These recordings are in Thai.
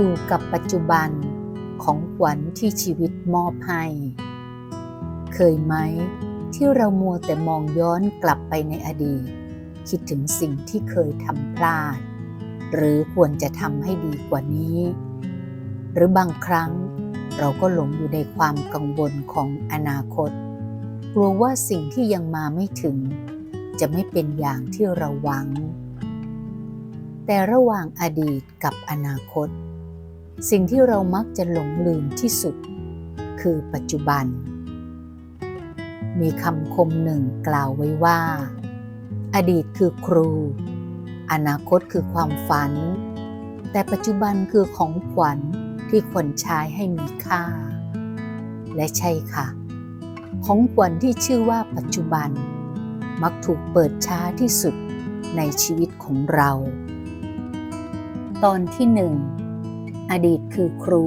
อยู่กับปัจจุบันของขวัญที่ชีวิตมอบให้ เคยไหมที่เรามัวแต่มองย้อนกลับไปในอดีต คิดถึงสิ่งที่เคยทำพลาด หรือควรจะทำให้ดีกว่านี้ หรือบางครั้งเราก็หลงอยู่ในความกังวลของอนาคต กลัวว่าสิ่งที่ยังมาไม่ถึง จะไม่เป็นอย่างที่เราหวัง แต่ระหว่างอดีตกับอนาคต สิ่งที่เรามักจะหลงลืมที่สุด คือปัจจุบัน มีคำคมหนึ่งกล่าวไว้ว่า อดีตคือครู อนาคตคือความฝัน แต่ปัจจุบันคือของขวัญที่ควรใช้ให้มีค่า และใช่ค่ะ ของขวัญที่ชื่อว่าปัจจุบัน มักถูกเปิดช้าที่สุดในชีวิตของเรา ตอนที่หนึ่ง อดีตคือครู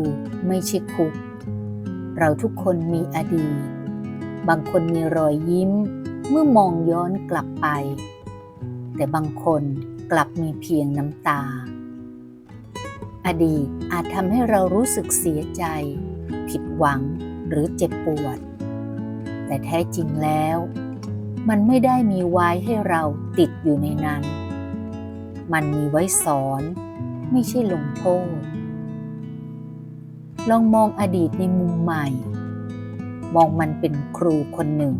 ไม่ใช่คุก เราทุกคนมีอดีต บางคนมีรอยยิ้มเมื่อมองย้อนกลับไป แต่บางคนกลับมีเพียงน้ำตา อดีตอาจทำให้เรารู้สึกเสียใจ ผิดหวังหรือเจ็บปวด แต่แท้จริงแล้ว มันไม่ได้มีไว้ให้เราติดอยู่ในนั้น มันมีไว้สอน ไม่ใช่ลงโทษ ลองมองอดีตในมุมใหม่ มองมันเป็นครูคนหนึ่ง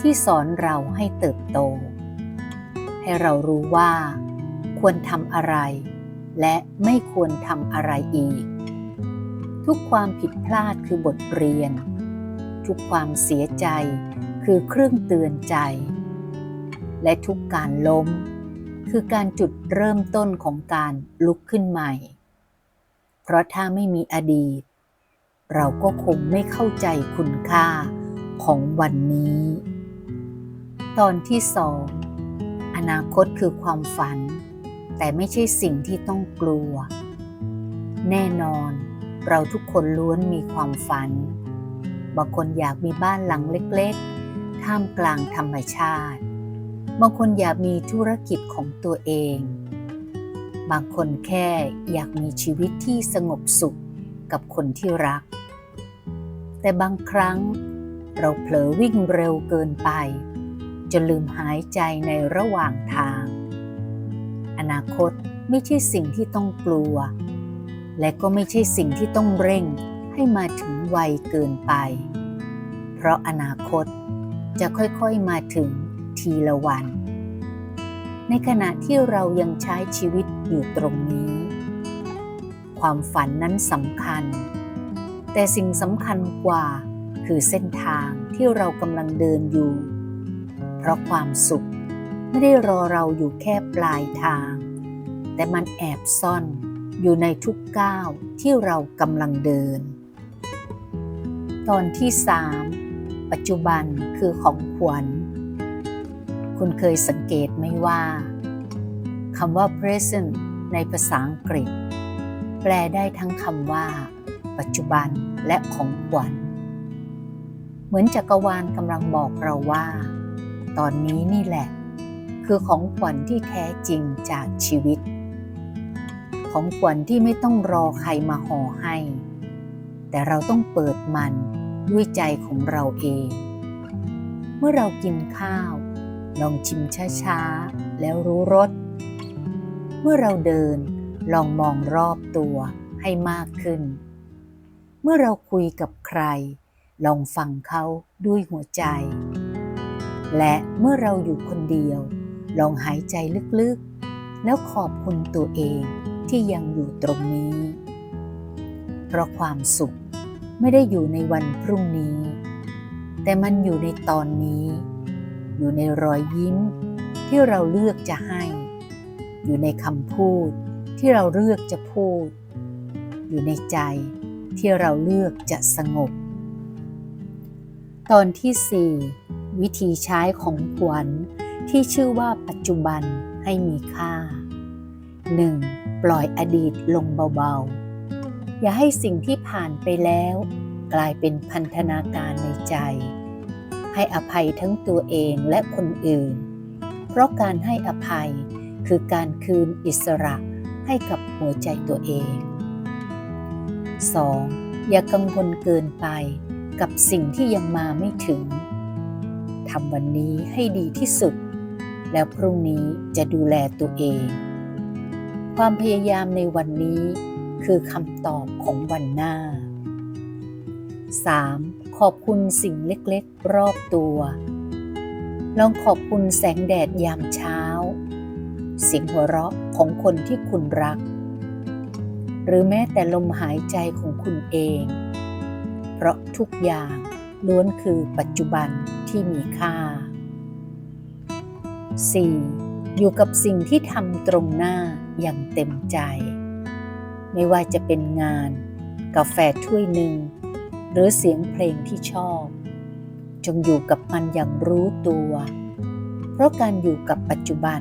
ที่สอนเราให้เติบโต ให้เรารู้ว่า ควรทำอะไร และไม่ควรทำอะไรอีก ทุกความผิดพลาดคือบทเรียน ทุกความเสียใจคือเครื่องเตือนใจ และทุกการล้ม คือการจุดเริ่มต้นของการลุกขึ้นใหม่ ราะถ้าไม่มีอดีต เราก็คงไม่เข้าใจคุณค่าของวันนี้ ตอนที่สองอนาคตคือความฝัน แต่ไม่ใช่สิ่งที่ต้องกลัว แน่นอนเราทุกคนล้วนมีความฝัน บางคนอยากมีบ้านหลังเล็กๆ ท่ามกลางธรรมชาติ บางคนอยากมีธุรกิจของตัวเอง บางคนแค่อยากมีชีวิตที่สงบสุขกับคนที่รัก แต่บางครั้งเราเผลอวิ่งเร็วเกินไป จนลืมหายใจในระหว่างทาง อนาคตไม่ใช่สิ่งที่ต้องกลัว และก็ไม่ใช่สิ่งที่ต้องเร่งให้มาถึงไวเกินไป เพราะอนาคตจะค่อยๆมาถึงทีละวัน ในขณะที่เรายังใช้ชีวิตอยู่ตรงนี้ ความฝันนั้นสำคัญ แต่สิ่งสำคัญกว่าคือเส้นทางที่เรากำลังเดินอยู่ เพราะความสุขไม่ได้รอเราอยู่แค่ปลายทาง แต่มันแอบซ่อนอยู่ในทุกก้าวที่เรากำลังเดิน ตอนที่สามปัจจุบันคือของขวัญ คุณเคยสังเกตไหมว่าคำว่า present ในภาษาอังกฤษ แปลได้ทั้งคำว่า ปัจจุบันและของขวัญ เหมือนจักรวาลกำลังบอกเราว่า ตอนนี้นี่แหละ คือของขวัญที่แท้จริงจากชีวิต ของขวัญที่ไม่ต้องรอใครมาห่อให้ แต่เราต้องเปิดมันด้วยใจของเราเอง เมื่อเรากินข้าว ลองชิมช้าๆ แล้วรู้รส เมื่อเราเดินลองมองรอบตัวให้มากขึ้น เมื่อเราคุยกับใคร ลองฟังเขาด้วยหัวใจ และเมื่อเราอยู่คนเดียว ลองหายใจลึกๆ แล้วขอบคุณตัวเองที่ยังอยู่ตรงนี้ เพราะความสุขไม่ได้อยู่ในวันพรุ่งนี้ แต่มันอยู่ในตอนนี้ อยู่ในรอยยิ้มที่เราเลือกจะให้ อยู่ในคำพูดที่เราเลือกจะพูด อยู่ในใจที่เราเลือกจะสงบ ตอนที่สี่วิธีใช้ของขวัญที่ชื่อว่าปัจจุบันให้มีค่า 1. ปล่อยอดีตลงเบาๆ อย่าให้สิ่งที่ผ่านไปแล้ว กลายเป็นพันธนาการในใจ ให้อภัยทั้งตัวเองและคนอื่น เพราะการให้อภัยคือการคืนอิสระให้กับหัวใจตัวเอง 2. อย่ากังวลเกินไปกับสิ่งที่ยังมาไม่ถึง ทำวันนี้ให้ดีที่สุด แล้วพรุ่งนี้จะดูแลตัวเอง ความพยายามในวันนี้คือคำตอบของวันหน้า 3. ขอบคุณสิ่งเล็กๆ รอบตัว ลองขอบคุณแสงแดดยามเช้า เสียงหัวเราะของคนที่คุณรัก หรือแม้แต่ลมหายใจของคุณเอง เพราะทุกอย่างล้วนคือปัจจุบันที่มีค่า 4. อยู่กับสิ่งที่ทำตรงหน้าอย่างเต็มใจ ไม่ว่าจะเป็นงาน กาแฟถ้วยหนึ่ง หรือเสียงเพลงที่ชอบ จงอยู่กับมันอย่างรู้ตัว เพราะการอยู่กับปัจจุบัน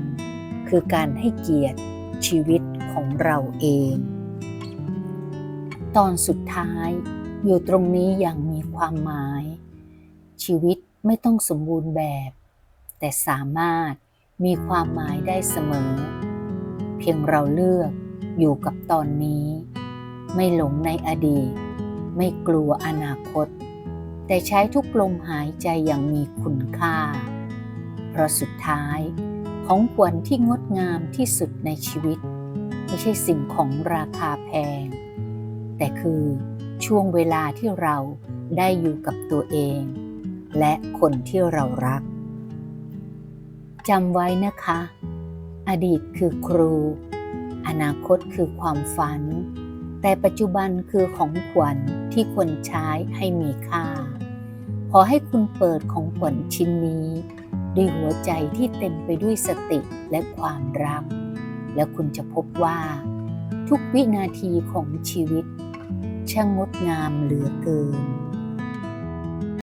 คือการให้เกียรติชีวิตของเราเอง ตอนสุดท้ายอยู่ตรงนี้อย่างมีความหมาย ชีวิตไม่ต้องสมบูรณ์แบบ แต่สามารถมีความหมายได้เสมอ เพียงเราเลือกอยู่กับตอนนี้ ไม่หลงในอดีต ไม่กลัวอนาคต แต่ใช้ทุกลมหายใจอย่างมีคุณค่า เพราะสุดท้ายของขวัญที่งดงามที่สุดในชีวิต ไม่ใช่สิ่งของราคาแพง แต่คือช่วงเวลาที่เราได้อยู่กับตัวเอง และคนที่เรารักจำไว้นะคะ อดีตคือครู อนาคตคือความฝัน แต่ปัจจุบันคือของขวัญที่ควรใช้ให้มีค่า ขอให้คุณเปิดของขวัญชิ้นนี้ ด้วยหัวใจที่เต็มไปด้วยสติและความรัก และคุณจะพบว่า ทุกวินาทีของชีวิต ช่างงดงามเหลือเกิน